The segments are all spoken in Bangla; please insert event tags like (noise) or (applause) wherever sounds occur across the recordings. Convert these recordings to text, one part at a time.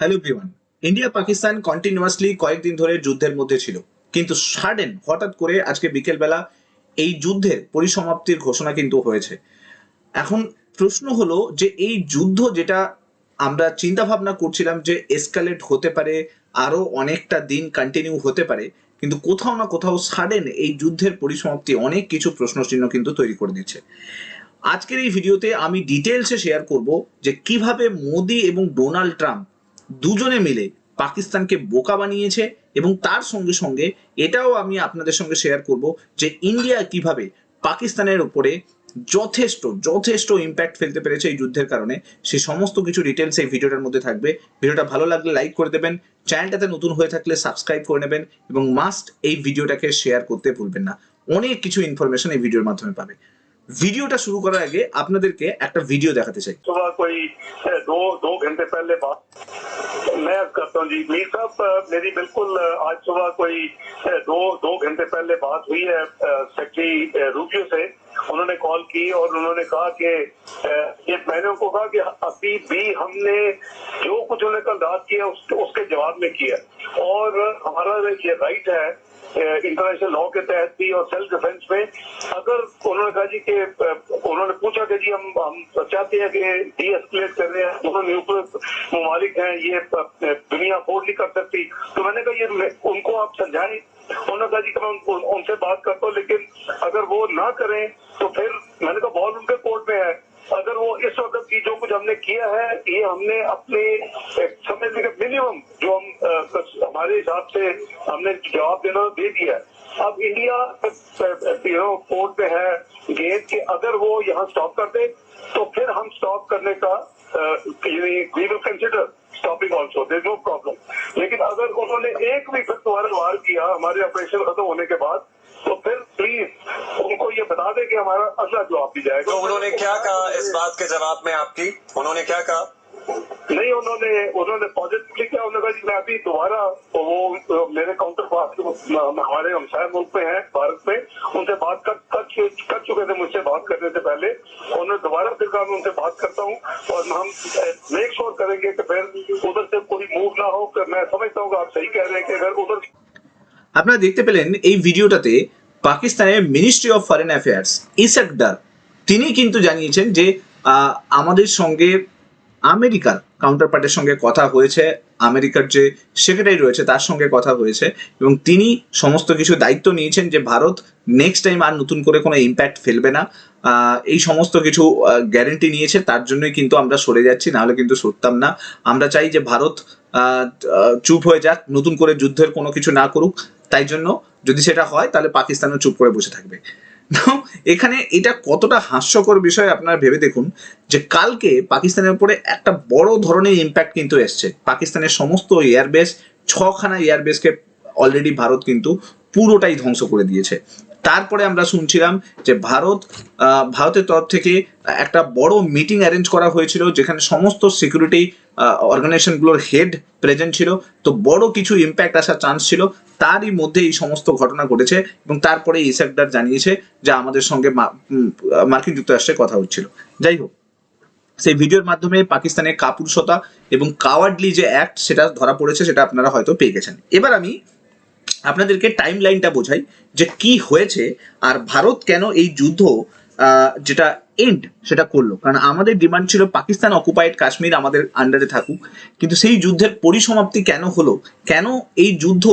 Hello everyone India Pakistan continuously কয়েকদিন ধরে যুদ্ধের মধ্যে ছিল। কিন্তু সাডেন হঠাৎ করে আজকে বিকেলবেলা এই যুদ্ধের পরিসমাপ্তির ঘোষণা কিন্তু হয়েছে। এখন প্রশ্ন হলো যে এই যুদ্ধ যেটা আমরা চিন্তা ভাবনা করছিলাম যে এসকালেট হতে পারে, আরও অনেকটা দিন কন্টিনিউ হতে পারে, কিন্তু কোথাও না কোথাও সাডেন এই যুদ্ধের পরিসমাপ্তি অনেক কিছু প্রশ্নচিহ্ন কিন্তু তৈরি করে দিচ্ছে। আজকের এই ভিডিওতে আমি ডিটেলসে শেয়ার করব যে কীভাবে মোদি এবং ডোনাল্ড ট্রাম্প দুজনে মিলে পাকিস্তানকে বোকা বানিয়েছে এবং তার সঙ্গে সঙ্গে এটাও আমি আপনাদের সঙ্গে শেয়ার করব যে ইন্ডিয়া কীভাবে পাকিস্তানের উপরে যথেষ্ট যথেষ্ট ইম্প্যাক্ট ফেলতে পেরেছে এই যুদ্ধের কারণে। সেই সমস্ত কিছু ডিটেলস এই ভিডিওটার মধ্যে থাকবে। ভিডিওটা ভালো লাগলে লাইক করে দেবেন। চ্যানেলটাতে নতুন হয়ে থাকলে সাবস্ক্রাইব করে নেবেন এবং মাস্ট এই ভিডিওটাকে শেয়ার করতে ভুলবেন না। অনেক কিছু ইনফরমেশন এই ভিডিওর মাধ্যমে পাবে। ভিডিওটা শুরু করার আগে আপনাদেরকে একটা ভিডিও দেখাতে চাই सुबह कोई अ, दो दो घंटे पहले बात मैं अर्ज करता हूँ जी मीर साहब अ, मेरी बिल्कुल अ, आज सुबह कोई अ, दो दो घंटे पहले बात हुई है अ, सेक्रेटरी अ, रूबियो से उन्होंने कॉल की और उन्होंने कहा कि अ, ये मैंने उनको कहा कि अभी भी हमने जो कुछ उन्होंने कल रात किया उस, उसके انٹرنیشنل لا کے تحت بھی اور سیلف ڈیفینس میں۔ اگر انہوں نے کہا جی کہ انہوں نے پوچھا کہ جی ہم ہم چاہتے ہیں کہ ڈی ایسکولیٹ کر رہے ہیں، دونوں نیوکلیر ممالک ہیں، یہ دنیا افورڈ نہیں کر سکتی۔ تو میں نے کہا، یہ ان کو آپ سمجھائیں انہوں نے کہا جی کہ میں ان سے بات کرتا ہوں، لیکن اگر وہ نہ کریں، تو پھر میں نے کہا بال ان کے کورٹ میں ہے۔ اگر وہ اس وقت کی جو کچھ ہم نے کیا ہے، یہ ہم نے اپنے سمجھنے کے منیمم جو ہم ہمارے حساب سے ہم نے جواب دینا دے دیا اب انڈیا پورٹ پہ ہے، گیٹ کہ اگر وہ یہاں سٹاپ کر دے، تو پھر ہم سٹاپ کرنے کا کنسیڈر اسٹاپنگ آلسو دیر نو پرابلم لیکن اگر انہوں نے ایک بھی پھر تمہارا وار کیا، ہمارے آپریشن ختم ہونے کے بعد، تو پھر پلیز ان کو یہ بتا دے کہ ہمارا اصلا جواب بھی جائے گا۔ تو انہوں نے کیا کہا اس بات کے جواب میں آپ کی؟ انہوں نے کیا کہا؟ نہیں، انہوں نے انہوں نے پازیٹیو لکھا انہوں نے کہا جی میں ابھی دوبارہ وہ میرے کاؤنٹر پارٹ ہمارے ہمسائے ملک پہ ہیں، بھارت میں۔ ان سے بات کر کر چکے تھے مجھ سے بات کرنے سے پہلے۔ انہوں نے دوبارہ پھر کہا، میں ان سے بات کرتا ہوں اور ہم میک شور کریں گے کہ پھر ادھر سے کوئی موو نہ ہو، کہ میں سمجھتا ہوں کہ آپ صحیح کہہ رہے ہیں کہ اگر ادھر আপনারা দেখতে পেলেন এই ভিডিওটাতে পাকিস্তানের ministry of foreign affairs Ishaq Dar তিনি কিন্তু জানিয়েছেন যে আমাদের سنگے আমেরিকার কাউন্টার পার্টের সঙ্গে কথা হয়েছে, আমেরিকার যে সেক্রেটারি রয়েছে তার সঙ্গে কথা হয়েছে এবং তিনি সমস্ত কিছু দায়িত্ব নিয়েছেন যে ভারত নেক্সট টাইম আর নতুন করে কোনো ইম্প্যাক্ট ফেলবে না। এই সমস্ত কিছু গ্যারেন্টি নিয়েছে, তার জন্যই কিন্তু আমরা সরে যাচ্ছি, নাহলে কিন্তু সরতাম না। আমরা চাই যে ভারত চুপ হয়ে যাক, নতুন করে যুদ্ধের কোনো কিছু না করুক। তাই জন্য যদি সেটা হয়, তাহলে পাকিস্তানও চুপ করে বসে থাকবে। (laughs) এখানে এটা কতটা হাস্যকর বিষয় আপনারা ভেবে দেখুন যে কালকে পাকিস্তানের উপরে একটা বড় ধরনের ইম্প্যাক্ট কিন্তু এসছে। পাকিস্তানের সমস্ত এয়ারবেস ছখানা এয়ারবেসকে অলরেডি ভারত কিন্তু পুরোটাই ধ্বংস করে দিয়েছে। তারপরে আমরা শুনছিলাম যে ভারত ভারতের তরফ থেকে একটা বড় মিটিং অ্যারেঞ্জ করা হয়েছিল, যেখানে সমস্ত সিকিউরিটি অর্গানাইজেশনগুলোর হেড প্রেজেন্ট ছিল। তো বড় কিছু ইম্প্যাক্ট আসার চান্স ছিল। তারই মধ্যে এই সমস্ত ঘটনা ঘটেছে এবং তারপরে ইসাকদার জানিয়েছে যে আমাদের সঙ্গে মার্কিন যুক্তরাষ্ট্রে কথা হচ্ছিল। যাই হোক, সেই ভিডিওর মাধ্যমে পাকিস্তানের কাপুরুষতা এবং কাওয়ার্ডলি যে অ্যাক্ট সেটা ধরা পড়েছে সেটা আপনারা হয়তো পেয়ে গেছেন। এবার আমি আপনাদেরকে টাইম লাইনটা বোঝাই যে কি হয়েছে আর ভারত কেন এই যুদ্ধ যেটা এন্ড সেটা করল। কারণ আমাদের ডিমান্ড ছিল পাকিস্তান অকুপাইড কাশ্মীর আমাদের আন্ডারে থাকুক। কিন্তু সেই যুদ্ধের পরিসমাপ্তি কেন হলো? কেন এই যুদ্ধ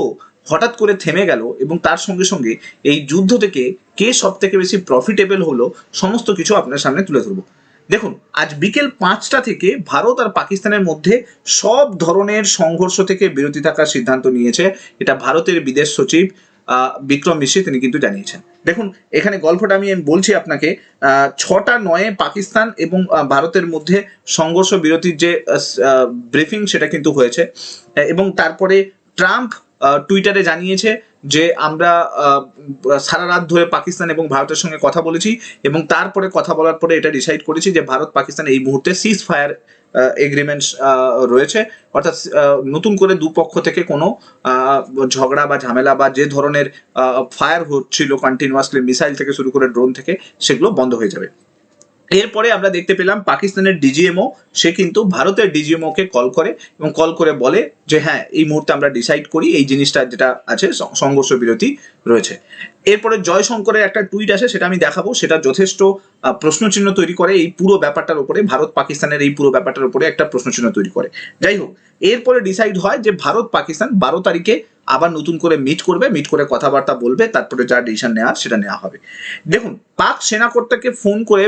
হঠাৎ করে থেমে গেল? এবং তার সঙ্গে সঙ্গে এই যুদ্ধ থেকে কে সব থেকে বেশি প্রফিটেবল হলো? সমস্ত কিছু আপনার সামনে তুলে ধরবো। দেখুন, আজ বিকেল পাঁচটা থেকে ভারত আর পাকিস্তানের মধ্যে সব ধরনের সংঘর্ষ থেকে বিরতি থাকার সিদ্ধান্ত নিয়েছে। এটা ভারতের বিদেশ সচিব বিক্রম মিশ্রি তিনি কিন্তু জানিয়েছেন। দেখুন, এখানে গল্পটা আমি বলছি আপনাকে ছটা নয়ে পাকিস্তান এবং ভারতের মধ্যে সংঘর্ষ বিরতির যে ব্রিফিং সেটা কিন্তু হয়েছে। এবং তারপরে ট্রাম্প টুইটারে জানিয়েছে যে, আমরা সারা রাত ধরে পাকিস্তান এবং ভারতের সঙ্গে কথা বলেছি এবং তারপরে কথা বলার পরে এটা ডিসাইড করেছি যে ভারত পাকিস্তান এই মুহূর্তে সিজ ফায়ার এগ্রিমেন্টস রয়েছে। অর্থাৎ নতুন করে দুপক্ষ থেকে কোনো ঝগড়া বা ঝামেলা বা যে ধরনের ফায়ার হচ্ছিল কন্টিনিউয়াসলি মিসাইল থেকে শুরু করে ড্রোন থেকে, সেগুলো বন্ধ হয়ে যাবে। এরপরে আমরা দেখতে পেলাম পাকিস্তানের ডিজিএমও সে কিন্তু ভারতের ডিজিএমও কে কল করে এবং কল করে বলে যে হ্যাঁ এই মুহূর্তে আমরা ডিসাইড করি, এই জিনিসটা যেটা আছে সংঘর্ষ বিরতি রয়েছে। এরপরে জয়শঙ্করের একটা টুইট আসে, সেটা আমি দেখাবো। সেটা যথেষ্ট প্রশ্নচিহ্ন তৈরি করে। এই পুরো ব্যাপারটার উপরে, ভারত পাকিস্তানের এই পুরো ব্যাপারটার উপরে একটা প্রশ্নচিহ্ন তৈরি করে। যাই হোক, এরপরে ডিসাইড হয় যে ভারত পাকিস্তান বারো তারিখে আবার নতুন করে মিট করবে মিট করে কথাবার্তা বলবে, তারপরে যা ডিসিশন নেওয়ার সেটা নেওয়া হবে। দেখুন, পাক সেনাকর্তাকে ফোন করে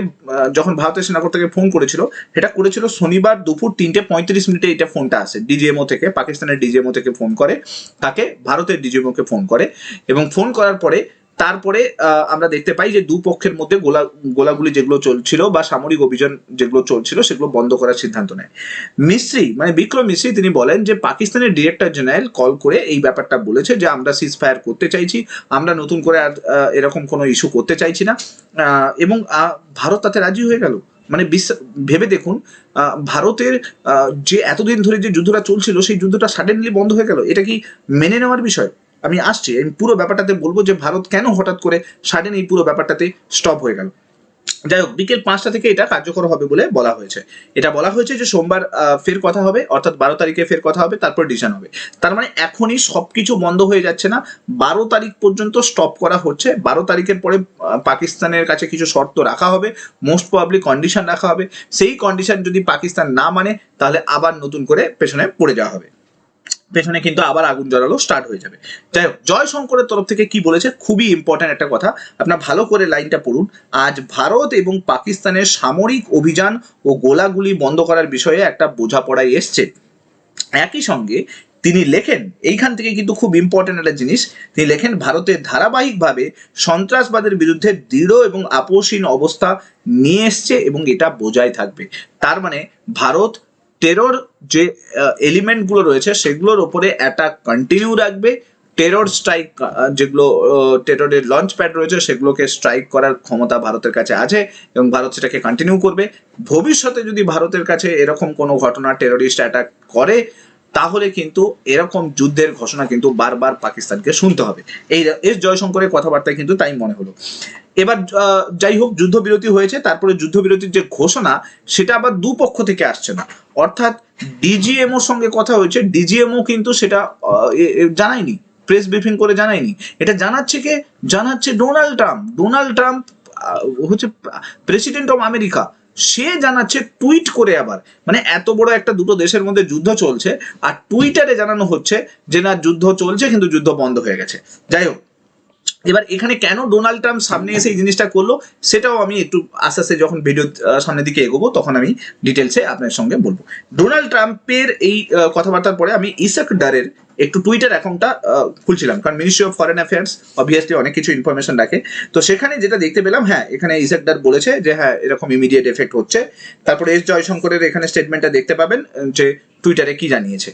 যখন ভারতের সেনাকর্তাকে ফোন করেছিল, সেটা করেছিল শনিবার দুপুর তিনটে পঁয়ত্রিশ মিনিটে এটা ফোনটা আসে। ডিজিএমও থেকে, পাকিস্তানের ডিজিএমও থেকে ফোন করে, তাকে, ভারতের ডিজিএমও কে ফোন করে এবং ফোন করার পরে তারপরে আমরা দেখতে পাই যে দুপক্ষের মধ্যে গোলা, গোলাগুলি যেগুলো চলছিল বা সামরিক অভিযান যেগুলো চলছিল সেগুলো বন্ধ করার সিদ্ধান্ত নেয়। মিস্ত্রি মানে বিক্রম মিস্ত্রি, তিনি বলেন যে পাকিস্তানের ডিরেক্টর জেনারেল কল করে এই ব্যাপারটা বলেছে যে আমরা সিজ ফায়ার করতে চাইছি, আমরা নতুন করে আর এরকম কোনো ইস্যু করতে চাইছি না। এবং ভারত তাতে রাজি হয়ে গেল। মানে ভেবে দেখুন ভারতের যে এতদিন ধরে যে যুদ্ধটা চলছিল, সেই যুদ্ধটা সাডেনলি বন্ধ হয়ে গেল। এটা কি মেনে নেওয়ার বিষয়? আমি আসছি, আমি পুরো ব্যাপারটাতে বলব যে ভারত কেন হঠাৎ করে সাডেন এই পুরো ব্যাপারটাতে স্টপ হয়ে গেল। যাই হোক বিকেল পাঁচটা থেকে এটা কার্যকর হবে বলে বলা হয়েছে। এটা বলা হয়েছে যে সোমবার ফের কথা হবে, অর্থাৎ বারো তারিখে ফের কথা হবে, তারপর ডিসিশন হবে। তার মানে এখনই সবকিছু বন্ধ হয়ে যাচ্ছে না। বারো তারিখ পর্যন্ত স্টপ করা হচ্ছে। বারো তারিখের পরে পাকিস্তানের কাছে কিছু শর্ত রাখা হবে। মোস্ট প্রবাবলি কন্ডিশন রাখা হবে। সেই কন্ডিশন যদি পাকিস্তান না মানে তাহলে আবার নতুন করে পেছনে পড়ে যাওয়া হবে। পেছনে কিন্তু আবার আগুন জ্বালানো স্টার্ট হয়ে যাবে। যাই হোক, জয়শঙ্করের তরফ থেকে কি বলেছে? খুবই ইম্পর্ট্যান্ট একটা কথা। আপনার ভালো করে লাইনটা পড়ুন। আজ ভারত এবং পাকিস্তানের সামরিক অভিযান ও গোলাগুলি বন্ধ করার বিষয়ে একটা বোঝাপড়ায় এসছে। একই সঙ্গে তিনি লেখেন, এইখান থেকে কিন্তু খুব ইম্পর্টেন্ট একটা জিনিস, তিনি লেখেন, ভারতের ধারাবাহিকভাবে সন্ত্রাসবাদের বিরুদ্ধে দৃঢ় এবং আপোষহীন অবস্থা নিয়ে এসছে এবং এটা বোঝাই থাকবে। তার মানে ভারত টেরর যে এলিমেন্টগুলো রয়েছে, সেগুলোর ওপরে অ্যাটাক কন্টিনিউ রাখবে। টেরর স্ট্রাইক যেগুলো টেররের লঞ্চ প্যাড রয়েছে, সেগুলোকে স্ট্রাইক করার ক্ষমতা ভারতের কাছে আছে এবং ভারত সেটাকে কন্টিনিউ করবে। ভবিষ্যতে যদি ভারতের কাছে এরকম কোনো ঘটনা টেররিস্ট অ্যাটাক করে তাহলে কিন্তু এরকম যুদ্ধের ঘোষণা কিন্তু বারবার পাকিস্তানকে শুনতে হবে। এই এস জয়শঙ্করের কথাবার্তায় কিন্তু তাই মনে হলো। এবার যাই হোক, যুদ্ধবিরতি হয়েছে, তারপরে যুদ্ধবিরতির যে ঘোষণা, সেটা আবার দুপক্ষ থেকে আসছে না। অর্থাৎ ডিজিএমওর সঙ্গে কথা হয়েছে, ডিজিএমও কিন্তু সেটা জানায়নি, প্রেস ব্রিফিং করে জানায়নি। এটা জানাচ্ছে কে? জানাচ্ছে ডোনাল্ড ট্রাম্প। ডোনাল্ড ট্রাম্প হচ্ছে প্রেসিডেন্ট অফ আমেরিকা। সে জানাচ্ছে টুইট করে আবার। মানে এত বড় একটা দুটো দেশের মধ্যে যুদ্ধ চলছে, আর টুইটারে জানানো হচ্ছে যে না, যুদ্ধ চলছে, কিন্তু যুদ্ধ বন্ধ হয়ে গেছে। যাই হোক এবার এখানে কেন ডোনাল্ড ট্রাম্প সামনে এসে এই জিনিসটা করল, সেটাও আমি একটু আস্তে আস্তে যখন ভিডিও সামনের দিকে এগোবো, তখন আমি ডিটেলসে আপনার সঙ্গে বলব। ডোনাল্ড ট্রাম্পের এই কথাবার্তার পরে আমি ইসাক ডারের একটু টুইটার অ্যাকাউন্টটা খুলছিলাম। কারণ ministry of foreign affairs obviously অনেক কিছু ইনফরমেশন রাখে। তো সেখানে যেটা দেখতে পেলাম হ্যাঁ এখানে ইসাক ডার বলেছে যে হ্যাঁ এরকম ইমিডিয়েট এফেক্ট হচ্ছে। তারপরে এস জয়শঙ্করের এখানে স্টেটমেন্টটা দেখতে পাবেন, যে টুইটারে কি জানিয়েছে।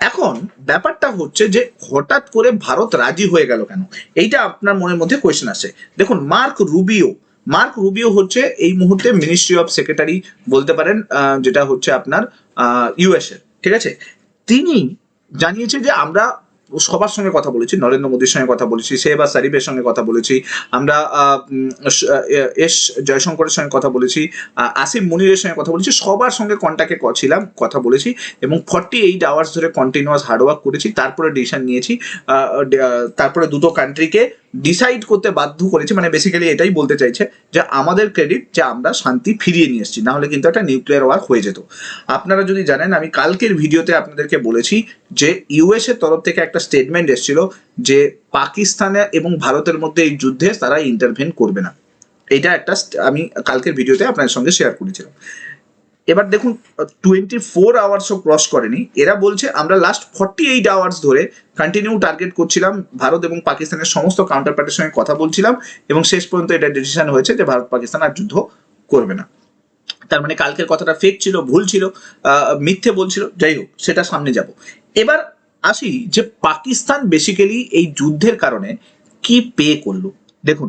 এখন ব্যাপারটা হচ্ছে যে হঠাৎ করে ভারত রাজি হয়ে গেল কেন? এইটা আপনার মনের মধ্যে কোয়েশ্চেন আসে। দেখুন, মার্ক রুবিও মার্ক রুবিও হচ্ছে এই মুহূর্তে মিনিস্ট্রি অফ সেক্রেটারি বলতে পারেন যেটা হচ্ছে আপনার ইউএস এর, ঠিক আছে? তিনি জানিয়েছে যে আমরা সবার সঙ্গে কথা বলেছি, নরেন্দ্র মোদীর সঙ্গে কথা বলেছি সেবা সারিবের সঙ্গে কথা বলেছি, আমরা এস জয়শঙ্করের সঙ্গে কথা বলেছি আসিফ আসিম মুনিরের সঙ্গে কথা বলেছি, সবার সঙ্গে কন্ট্যাক্টে ছিলাম, কথা বলেছি এবং ফর্টি এইট আওয়ার্স ধরে কন্টিনিউয়াস হার্ডওয়ার্ক করেছি, তারপরে ডিসিশন নিয়েছি তারপরে দুটো কান্ট্রিকে ডিসাইড করতে বাধ্য করেছি মানে বেসিক্যালি এটাই বলতে চাইছে যে আমাদের ক্রেডিট যে আমরা শান্তি ফিরিয়ে নিয়ে এসেছি, নাহলে কিন্তু একটা নিউক্লিয়ার ওয়ার হয়ে যেত। আপনারা যদি জানেন, আমি কালকের ভিডিওতে আপনাদেরকে বলেছি যে ইউএস এর তরফ থেকে একটা স্টেটমেন্ট এসেছিল যে পাকিস্তানে এবং ভারতের মধ্যে এই যুদ্ধে তারা ইন্টারভেন করবে না। এটা একটা আমি কালকের ভিডিওতে আপনাদের সঙ্গে শেয়ার করেছিলাম। এবার দেখুন টোয়েন্টি ফোর আওয়ার্সও ক্রস করেনি। এরা বলছে, আমরা লাস্ট ফর্টি এইট আওয়ার্স ধরে কন্টিনিউ টার্গেট করছিলাম ভারত এবং পাকিস্তানের সমস্ত কাউন্টার পার্টির সঙ্গে কথা বলছিলাম এবং শেষ পর্যন্ত এটা ডিসিশন হয়েছে যে ভারত পাকিস্তান আর যুদ্ধ করবে না। তার মানে কালকের কথাটা ফেক ছিল, ভুল ছিল মিথ্যে বলছিল, যাই হোক, সেটা সামনে যাব। এবার আসি যে পাকিস্তান বেসিক্যালি এই যুদ্ধের কারণে কি পে করল। দেখুন,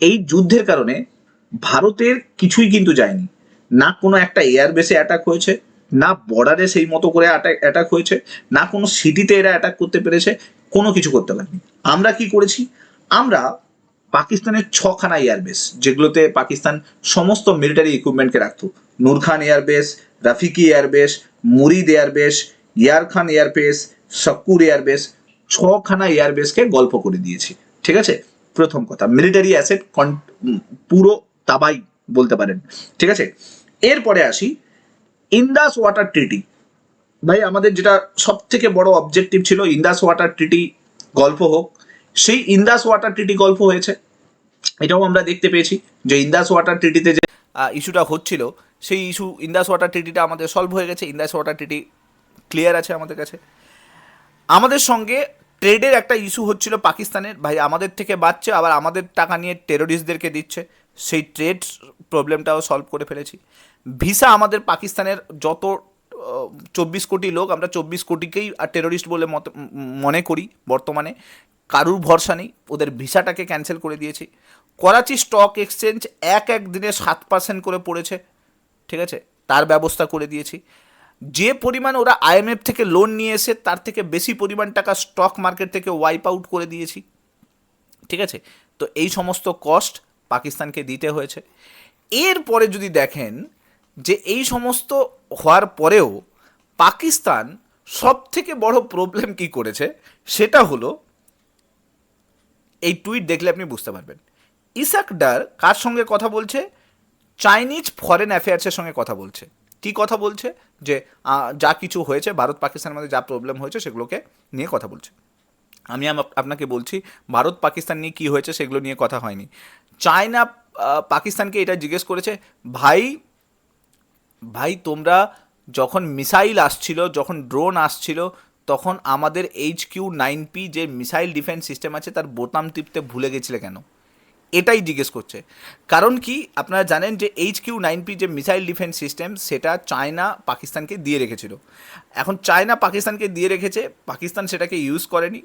এই যুদ্ধের কারণে ভারতের কিছুই কিন্তু যায়নি। না কোনো একটা এয়ার বেসে অ্যাটাক হয়েছে, না বর্ডারে সেই মতো করে অ্যাটাক হয়েছে, না কোনো সিটিতে এরা অ্যাটাক করতে পেরেছে, কোনো কিছু করতে পারেনি। আমরা কি করেছি? আমরা পাকিস্তানের ছখানা এয়ারবেস যেগুলোতে পাকিস্তান সমস্ত মিলিটারি ইকুইপমেন্টকে রাখতো। Nur Khan airbase Rafiqui airbase Murid airbase Yar Khan airbase Sukkur airbase ছখানা এয়ারবেসকে গল্প করে দিয়েছি। ঠিক আছে? প্রথম কথা মিলিটারি অ্যাসেট পুরো তাবাই বলতে পারেন। ঠিক আছে? এরপরে আসি ইন্দাস ওয়াটার ট্রিটি ভাই, আমাদের যেটা সব থেকে বড় অবজেক্টিভ ছিল ইন্দাস ওয়াটার ট্রিটি গল্প হোক। সেই ইন্দাস ওয়াটার ট্রিটি গল্প হয়েছে। এটাও আমরা দেখতে পেয়েছি যে ইন্দাস ওয়াটার ট্রিটিতে যে ইস্যুটা হচ্ছিল, সেই ইস্যু ইন্দাস ওয়াটার ট্রিটিটা আমাদের সলভ হয়ে গেছে। ইন্দাস ওয়াটার ট্রিটি ক্লিয়ার আছে আমাদের কাছে। আমাদের সঙ্গে ট্রেডের একটা ইস্যু হচ্ছিল পাকিস্তানের। ভাই, আমাদের থেকে বাঁচছে, আবার আমাদের টাকা নিয়ে টেরোরিস্টদেরকে দিচ্ছে। সেই ট্রেড প্রবলেমটাও সলভ করে ফেলেছি। ভিসা আমাদের পাকিস্তানের যত চব্বিশ কোটি লোক, আমরা চব্বিশ কোটিকেই আর টেরোরিস্ট বলে মত মনে করি বর্তমানে। কারুর ভরসা নেই, ওদের ভিসাটাকে ক্যান্সেল করে দিয়েছি। করাচি স্টক এক্সচেঞ্জ এক এক দিনে সাত পার্সেন্ট করে পড়েছে, ঠিক আছে? তার ব্যবস্থা করে দিয়েছি। যে পরিমাণ ওরা আইএমএফ থেকে লোন নিয়ে এসে তার থেকে বেশি পরিমাণ টাকা স্টক মার্কেট থেকে ওয়াইপ আউট করে দিয়েছি, ঠিক আছে? তো এই সমস্ত কস্ট পাকিস্তানকে দিতে হয়েছে। এরপরে যদি দেখেন যে এই সমস্ত হওয়ার পরেও পাকিস্তান সব থেকে বড় প্রবলেম কি করেছে, সেটা হলো এই টুইট দেখলে আপনি বুঝতে পারবেন। ইসাক ডার কার সঙ্গে কথা বলছে? চাইনিজ ফরেন অ্যাফেয়ার্সের সঙ্গে কথা বলছে। কি কথা বলছে? যে যা কিছু হয়েছে ভারত পাকিস্তানের মধ্যে যা প্রবলেম হয়েছে, সেগুলোকে নিয়ে কথা বলছে। আমি আপনাকে বলছি, ভারত পাকিস্তান নিয়ে কী হয়েছে সেগুলো নিয়ে কথা হয়নি। চায়না পাকিস্তানকে এটা জিজ্ঞেস করেছে, ভাই ভাই, তোমরা যখন মিসাইল আসছিল, যখন ড্রোন আসছিল, তখন আমাদের এইচ কিউ নাইন পি যে মিসাইল ডিফেন্স সিস্টেম আছে, তার বোতাম টিপতে ভুলে গেছিলে কেন? এটাই জিজ্ঞেস করছে। কারণ কি, আপনারা জানেন যে এইচ কিউ নাইন পি যে মিসাইল ডিফেন্স সিস্টেম, সেটা চায়না, পাকিস্তানকে দিয়ে রেখেছিল। এখন চায়না, পাকিস্তানকে দিয়ে রেখেছে, পাকিস্তান সেটাকে ইউজ করেনি।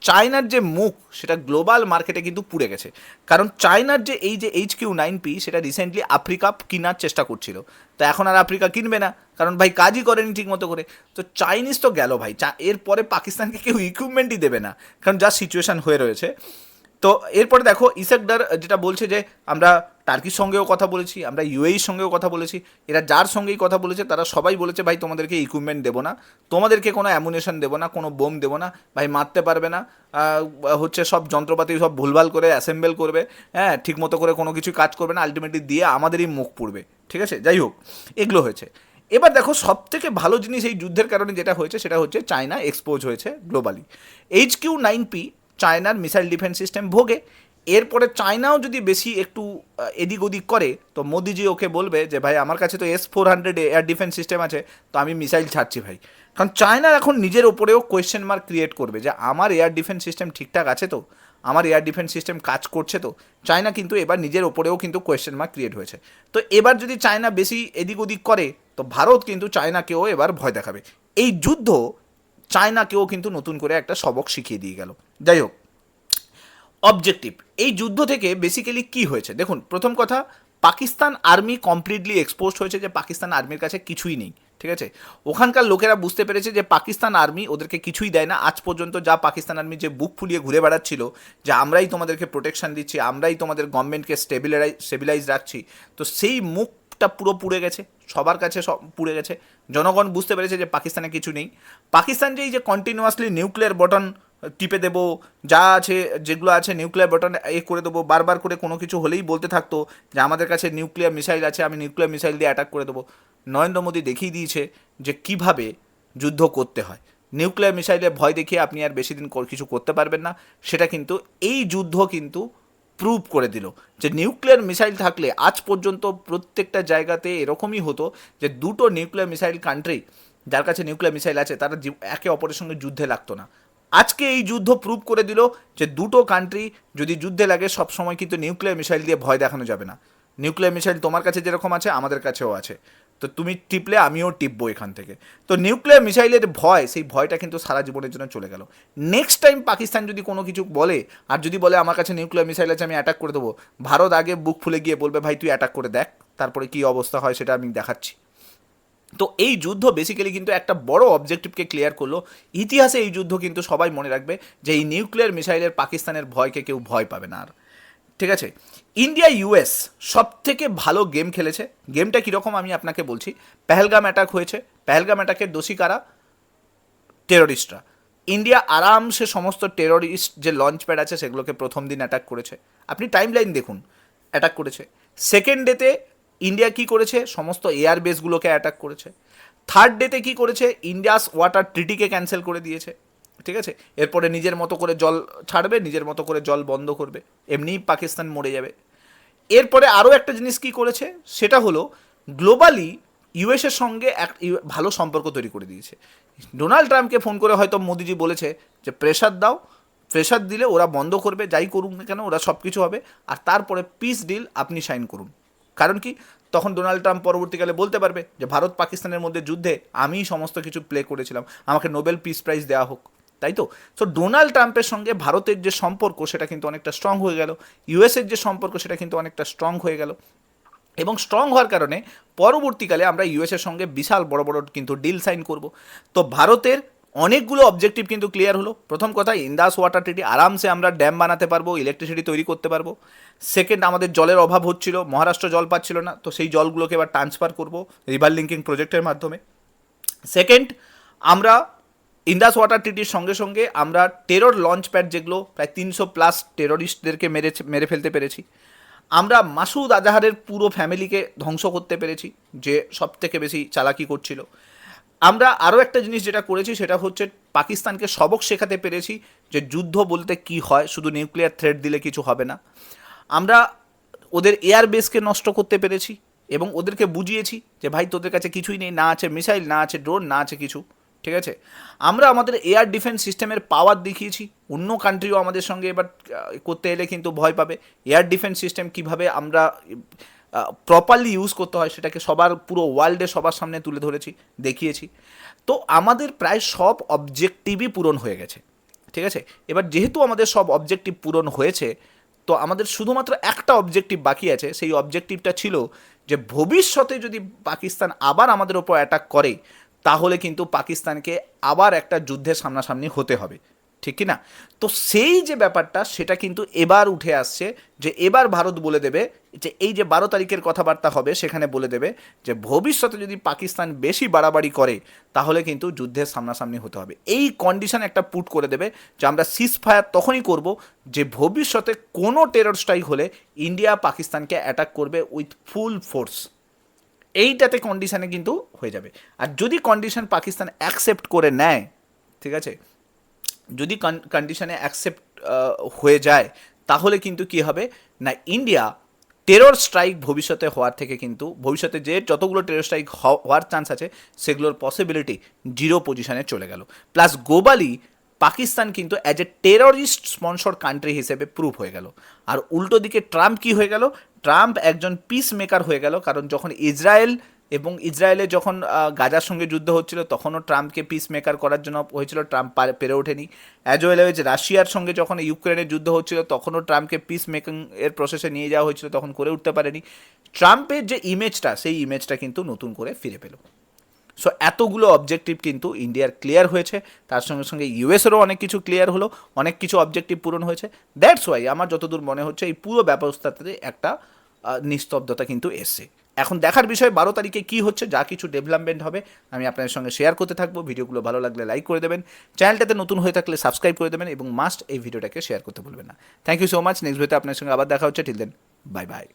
চায়নার যে মুখ, সেটা গ্লোবাল মার্কেটে কিন্তু পুড়ে গেছে। কারণ চায়নার যে এই যে এইচ কিউ নাইন পি সেটা রিসেন্টলি আফ্রিকা কেনার চেষ্টা করছিল। তো এখন আর আফ্রিকা কিনবে না, কারণ ভাই কাজই করেনি ঠিক মতো করে। তো চাইনিজ তো গেল ভাই, চা- এরপরে পাকিস্তানকে কেউ ইকুইপমেন্টই দেবে না, কারণ যা সিচুয়েশন হয়ে রয়েছে। তো এরপরে দেখো ইসাকদার যেটা বলছে যে, আমরা টার্কির সঙ্গেও কথা বলেছি, আমরা ইউএইর সঙ্গেও কথা বলেছি। এরা যার সঙ্গেই কথা বলেছে, তারা সবাই বলেছে, ভাই, তোমাদেরকে ইকুইপমেন্ট দেবো না। তোমাদেরকে কোনো অ্যামুনেশন দেবো না, কোনো বোম দেবো না। ভাই, মারতে পারবে না। হচ্ছে সব যন্ত্রপাতি সব ভুলভাল করে অ্যাসেম্বল করবে। হ্যাঁ ঠিক মতো করে কোনো কিছু কাজ করবে না। আলটিমেটলি দিয়ে আমাদেরই মুখ পুড়বে। ঠিক আছে? যাই হোক, এগুলো হয়েছে। এবার দেখো সব থেকে ভালো জিনিস এই যুদ্ধের কারণে যেটা হয়েছে, সেটা হচ্ছে চায়না এক্সপোজ হয়েছে globally H Q nine P চায়নার মিসাইল ডিফেন্স সিস্টেম ভোগে। এরপরে চায়নাও যদি বেশি একটু এদিক ওদিক করে, তো মোদিজি ওকে বলবে যে, ভাই, আমার কাছে তো S four hundred air defence system আছে, তো আমি মিসাইল ছাড়ছি ভাই। কারণ চায়না এখন নিজের ওপরেও কোয়েশ্চেন মার্ক ক্রিয়েট করবে যে, আমার এয়ার ডিফেন্স সিস্টেম ঠিকঠাক আছে তো? আমার এয়ার ডিফেন্স সিস্টেম কাজ করছে তো? চায়না কিন্তু এবার নিজের ওপরেও কিন্তু কোয়েশ্চেন মার্ক ক্রিয়েট হয়েছে। তো এবার যদি চায়না বেশি এদিক ওদিক করে, তো ভারত কিন্তু চায়নাকেও এবার ভয় দেখাবে। এই যুদ্ধ চায়নাকেও কিন্তু নতুন করে একটা সবক শিখিয়ে দিয়ে গেল। যাই হোক অবজেক্টিভ এই যুদ্ধ থেকে বেসিক্যালি কি হয়েছে? দেখুন, প্রথম কথা, পাকিস্তান আর্মি কমপ্লিটলি এক্সপোজড হয়েছে যে পাকিস্তান আর্মির কাছে কিছুই নেই, ঠিক আছে? ওখানকার লোকেরা বুঝতে পেরেছে যে পাকিস্তান আর্মি ওদেরকে কিছুই দেয় না। আজ পর্যন্ত যা পাকিস্তান আর্মি যে বুক ফুলিয়ে ঘুরে বেড়াচ্ছিল, যে আমরাই তোমাদেরকে প্রোটেকশন দিচ্ছি, আমরাই তোমাদের গভর্নমেন্টকে স্টেবিলাইজ স্টেবিলাইজ রাখছি, তো সেই মুখটা পুরো পুড়ে গেছে, সবার কাছে সব পুড়ে গেছে। জনগণ বুঝতে পেরেছে যে পাকিস্তানে কিছু নেই। পাকিস্তান যে এই যে কন্টিনিউয়াসলি নিউক্লিয়ার বটন টিপে দেবো, যা আছে, যেগুলো আছে নিউক্লিয়ার বটন এ করে দেবো, বারবার করে কোনো কিছু হলেই বলতে থাকতো যে আমাদের কাছে নিউক্লিয়ার মিসাইল আছে, আমি নিউক্লিয়ার মিসাইল দিয়ে অ্যাটাক করে দেবো। নরেন্দ্র মোদী দেখিয়ে দিয়েছে যে কীভাবে যুদ্ধ করতে হয়। নিউক্লিয়ার মিসাইলের ভয় দেখিয়ে আপনি আর বেশি দিন কিছু করতে পারবেন না। সেটা কিন্তু এই যুদ্ধ কিন্তু প্রুভ করে দিল যে নিউক্লিয়ার মিসাইল থাকলে আজ পর্যন্ত প্রত্যেকটা জায়গাতে এরকমই হতো যে দুটো নিউক্লিয়ার মিসাইল কান্ট্রি যার কাছে নিউক্লিয়ার মিসাইল আছে, তারা একে অপরের সঙ্গে যুদ্ধে লাগতো না। আজকে এই যুদ্ধ প্রুভ করে দিল যে দুটো কান্ট্রি যদি যুদ্ধে লাগে সব সময় কিন্তু নিউক্লিয়ার মিসাইল দিয়ে ভয় দেখানো যাবে না। নিউক্লিয়ার মিসাইল তোমার কাছে যেরকম আছে, আমাদের কাছেও আছে। তো তুমি টিপলে, আমিও টিপবো এখান থেকে। তো নিউক্লিয়ার মিসাইলের ভয়, সেই ভয়টা কিন্তু সারা জীবনের জন্য চলে গেল। নেক্সট টাইম পাকিস্তান যদি কোনো কিছু বলে, আর যদি বলে, আমার কাছে নিউক্লিয়ার মিসাইল আছে, আমি অ্যাটাক করে দেবো, ভারত আগে বুক ফুলে গিয়ে বলবে, ভাই, তুই অ্যাটাক করে দেখ, তারপরে কি অবস্থা হয় সেটা আমি দেখাচ্ছি। তো এই যুদ্ধ বেসিক্যালি কিন্তু একটা বড় অবজেক্টিভকে ক্লিয়ার করল। ইতিহাসে এই যুদ্ধ কিন্তু সবাই মনে রাখবে যে এই নিউক্লিয়ার মিসাইলের পাকিস্তানের ভয়কে কেউ ভয় পাবে না আর। ঠিক আছে? ইন্ডিয়া ইউএস সব থেকে ভালো গেম খেলেছে। গেমটা কীরকম আমি আপনাকে বলছি। পেহেলগাম অ্যাটাক হয়েছে। পেহেলগাম অ্যাটাকের দোষী কারা? টেরোরিস্টরা ইন্ডিয়া আরামসে সমস্ত টেরোরিস্ট যে লঞ্চ প্যাড আছে, সেগুলোকে প্রথম দিন অ্যাটাক করেছে। আপনি টাইম লাইন দেখুন। অ্যাটাক করেছে। সেকেন্ড ডেতে ইন্ডিয়া কি করেছে? সমস্ত এয়ার বেসগুলোকে অ্যাটাক করেছে। থার্ড ডেতে কি করেছে? ইন্ডিয়াস ওয়াটার ট্রিটিকে ক্যান্সেল করে দিয়েছে। ঠিক আছে? এরপরে নিজের মতো করে জল ছাড়বে, নিজের মতো করে জল বন্ধ করবে। এমনিই পাকিস্তান মরে যাবে। এরপরে আরও একটা জিনিস কি করেছে? সেটা হলো গ্লোবালি ইউএসের সঙ্গে এক ভালো সম্পর্ক তৈরি করে দিয়েছে। ডোনাল্ড ট্রাম্পকে ফোন করে হয়তো মোদিজি বলেছে যে প্রেশার দাও প্রেশার দিলে ওরা বন্ধ করবে, যাই করুক না কেন, ওরা সব কিছু হবে। আর তারপরে পিস ডিল আপনি সাইন করুন। কারণ কি? তখন ডোনাল্ড ট্রাম্প পরবর্তীকালে বলতে পারবে যে, ভারত পাকিস্তানের মধ্যে যুদ্ধে আমিই সমস্ত কিছু প্লে করেছিলাম। আমাকে নোবেল পিস প্রাইজ দেওয়া হোক। তাই তো? সো ডোনাল্ড ট্রাম্পের সঙ্গে ভারতের যে সম্পর্ক, সেটা কিন্তু অনেকটা স্ট্রং হয়ে গেল। ইউএসের যে সম্পর্ক, সেটা কিন্তু অনেকটা স্ট্রং হয়ে গেল। এবং স্ট্রং হওয়ার কারণে পরবর্তীকালে আমরা ইউএসের সঙ্গে বিশাল বড় বড় কিন্তু ডিল সাইন করব। তো ভারতের অনেকগুলো অবজেক্টিভ কিন্তু ক্লিয়ার হলো। প্রথম কথা ইন্দাস ওয়াটার ট্রিটি আরামসে আমরা ড্যাম বানাতে পারব ইলেকট্রিসিটি তৈরি করতে পারব। সেকেন্ড আমাদের জলের অভাব হচ্ছিল, মহারাষ্ট্র জল পাচ্ছিল না, তো সেই জলগুলোকে এবার ট্রান্সফার করব রিভার লিঙ্কিং প্রজেক্টের মাধ্যমে। সেকেন্ড আমরা ইন্দাস ওয়াটার ট্রিটির সঙ্গে সঙ্গে আমরা টেরর লঞ্চ প্যাড যেগুলো প্রায় তিনশো প্লাস টেররিস্টদেরকে মেরে মেরে ফেলতে পেরেছি। আমরা মাসুদ আজাহারের পুরো ফ্যামিলিকে ধ্বংস করতে পেরেছি, যে সব থেকে বেশি চালাকি করছিল। আমরা আরও একটা জিনিস যেটা করেছি, সেটা হচ্ছে পাকিস্তানকে সবক শেখাতে পেরেছি যে যুদ্ধ বলতে কি হয়, শুধু নিউক্লিয়ার থ্রেড দিলে কিছু হবে না। আমরা ওদের এয়ার বেসকে নষ্ট করতে পেরেছি এবং ওদেরকে বুঝিয়েছি যে ভাই, তোদের কাছে কিছুই নেই, না আছে মিসাইল না আছে ড্রোন না আছে কিছু, ঠিক আছে? আমরা আমাদের এয়ার ডিফেন্স সিস্টেমের পাওয়ার দেখিয়েছি, অন্য কান্ট্রিও আমাদের সঙ্গে এবার করতে এলে কিন্তু ভয় পাবে। এয়ার ডিফেন্স সিস্টেম কীভাবে আমরা প্রপারলি ইউজ করতে হয় সেটাকে সবার পুরো ওয়ার্ল্ডে সবার সামনে তুলে ধরেছি, দেখিয়েছি। তো আমাদের প্রায় সব অবজেক্টিভই পূরণ হয়ে গেছে, ঠিক আছে? এবার যেহেতু আমাদের সব অবজেক্টিভ পূরণ হয়েছে, তো আমাদের শুধুমাত্র একটা অবজেক্টিভ বাকি আছে, সেই অবজেক্টিভটা ছিল যে ভবিষ্যতে যদি পাকিস্তান আবার আমাদের ওপর অ্যাটাক করে, তাহলে কিন্তু পাকিস্তানকে আবার একটা যুদ্ধের সামনাসামনি হতে হবে। ঠিক কি না তো সেই যে ব্যাপারটা, সেটা কিন্তু এবার উঠে আসছে যে এবার ভারত বলে দেবে যে এই যে বারো তারিখের কথাবার্তা হবে, সেখানে বলে দেবে যে ভবিষ্যতে যদি পাকিস্তান বেশি বাড়াবাড়ি করে, তাহলে কিন্তু যুদ্ধের সামনাসামনি হতে হবে। এই কন্ডিশন একটা পুট করে দেবে যে আমরা সিজ ফায়ার তখনই করব যে ভবিষ্যতে কোনো টেরর স্ট্রাইক হলে ইন্ডিয়া পাকিস্তানকে অ্যাটাক করবে উইথ ফুল ফোর্স এইটাতে কন্ডিশানে কিন্তু হয়ে যাবে। আর যদি কন্ডিশন পাকিস্তান অ্যাকসেপ্ট করে নেয়, ঠিক আছে যদি কন্ডিশনে অ্যাকসেপ্ট হয়ে যায়, তাহলে কিন্তু কি হবে? না ইন্ডিয়া টেরর স্ট্রাইক ভবিষ্যতে হওয়ার থেকে কিন্তু, ভবিষ্যতে যে যতগুলো টেরর স্ট্রাইক হওয়ার চান্স আছে, সেগুলোর পসিবিলিটি জিরো পজিশনে চলে গেল। প্লাস গ্লোবালি পাকিস্তান কিন্তু as a terrorist sponsor country হিসেবে প্রুভ হয়ে গেল। আর উল্টো দিকে ট্রাম্প কি হয়ে গেল? ট্রাম্প একজন পিস মেকার হয়ে গেল, কারণ যখন ইসরায়েল এবং ইসরায়েলে যখন গাজার সঙ্গে যুদ্ধ হচ্ছিল, তখনও ট্রাম্পকে পিস মেকার করার জন্য হয়েছিল, ট্রাম্প পেরে ওঠেনি। অ্যাজ ওয়েল এজ রাশিয়ার সঙ্গে যখন ইউক্রেনের যুদ্ধ হচ্ছিল, তখনও ট্রাম্পকে পিস মেকিং এর প্রসেসে নিয়ে যাওয়া হয়েছিল, তখন করে উঠতে পারেনি। ট্রাম্পের যে ইমেজটা সেই ইমেজটা কিন্তু নতুন করে ফিরে পেল। সো এতগুলো অবজেক্টিভ কিন্তু ইন্ডিয়ার ক্লিয়ার হয়েছে। তার সঙ্গে সঙ্গে ইউএসেরও অনেক কিছু ক্লিয়ার হলো, অনেক কিছু অবজেক্টিভ পূরণ হয়েছে। দ্যাটস ওয়াই আমার যতদূর মনে হচ্ছে, এই পুরো ব্যবস্থাতে একটা নিস্তব্ধতা কিন্তু এসছে। এখন দেখার বিষয়, বারো তারিখে কি হচ্ছে, যা কিছু ডেভেলপমেন্ট হবে, আমি আপনাদের সঙ্গে শেয়ার করতে থাকব। ভিডিওগুলো ভালো লাগলে লাইক করে দেবেন। চ্যানেলটাতে নতুন হয়ে থাকলে সাবস্ক্রাইব করে দেবেন এবং মাস্ট এই ভিডিওটাকে শেয়ার করতে ভুলবেন না। Thank you so much next ভিডিওতে আপনার সঙ্গে আবার দেখা হচ্ছে। Till then bye bye